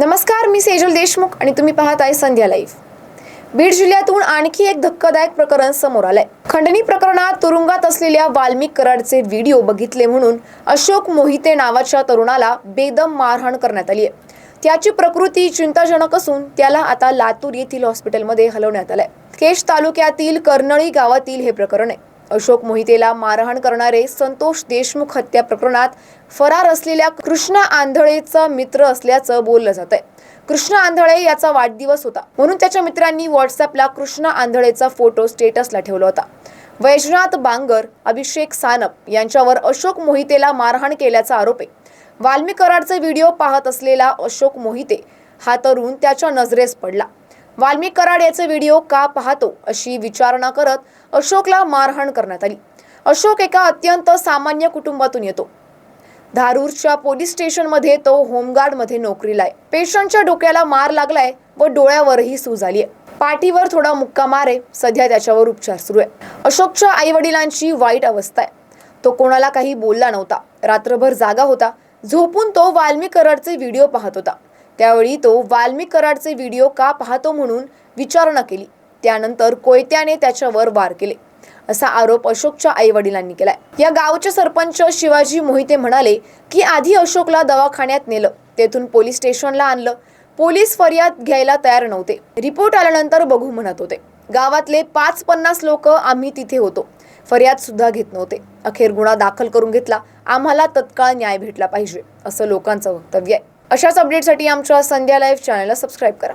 नमस्कार मी सेजल देशमुख आणि तुम्ही पाहत आहे संध्या लाईव्ह. बीड जिल्ह्यातून आणखी एक धक्कादायक प्रकरण समोर आलंय. खंडणी प्रकरणात तुरुंगात असलेल्या वाल्मिक कराडचे व्हिडिओ बघितले म्हणून अशोक मोहिते नावाच्या तरुणाला बेदम मारहाण करण्यात आली आहे. त्याची प्रकृती चिंताजनक असून त्याला आता लातूर येथील हॉस्पिटलमध्ये हलवण्यात आलंय. केश तालुक्यातील कर्नळी गावातील हे प्रकरण आहे. अशोक मोहितेला मारहाण करणारे संतोष देशमुख हत्या प्रकरणात फरार असलेल्या कृष्णा आंधळेचा मित्र असल्याचं बोललं जात आहे कृष्णा आंधळे याचा वाढदिवस होता. म्हणून त्याच्या मित्रांनी व्हॉट्सअपला कृष्णा आंधळेचा फोटो स्टेटसला ठेवला होता. वैजनाथ बांगर अभिषेक सानप यांच्यावर अशोक मोहितेला मारहाण केल्याचा आरोप आहे. वाल्मी कराडचे व्हिडिओ पाहत असलेला अशोक मोहिते हा तरुण त्याच्या नजरेस पडला. वाल्मिक कराड याचे व्हिडिओ का पाहतो अशी विचारणा करत अशोकला मारहाण करण्यात आली. अशोक एका अत्यंत सामान्य कुटुंबातून येतो. धारूरच्या पोलीस स्टेशनमध्ये तो होमगार्डमध्ये नोकरीला आहे पेशंटच्या डोक्याला मार लागलाय व डोळ्यावरही सूज आली आहे पाठीवर थोडा मुक्का मार आहे सध्या त्याच्यावर उपचार सुरू आहे. अशोकच्या आई वडिलांची वाईट अवस्था आहे. तो कोणाला काही बोलला नव्हता. रात्रभर जागा होता. झोपून तो वाल्मिक कराडचे व्हिडिओ पाहत होता. त्यावेळी तो वाल्मिक कराडचे व्हिडिओ का पाहतो म्हणून विचारणा केली. त्यानंतर कोयत्याने त्याच्यावर वार केले असा आरोप अशोकच्या आई वडिलांनी केलाय. या गावचे सरपंच शिवाजी मोहिते म्हणाले की आधी अशोकला दवाखान्यात नेलं तेथून पोलीस स्टेशनला आणलं. पोलीस फरियाद घ्यायला तयार नव्हते. रिपोर्ट आल्यानंतर बघू म्हणत होते. गावातले पाच पन्नास लोक आम्ही तिथे होतो. फरियाद सुद्धा घेत नव्हते. अखेर गुन्हा दाखल करून घेतला. आम्हाला तत्काळ न्याय भेटला पाहिजे असं लोकांचं वक्तव्य आहे. अशाच अपडेटसाठी आमच्या संध्या लाईव्ह चॅनलला सबस्क्राईब करा.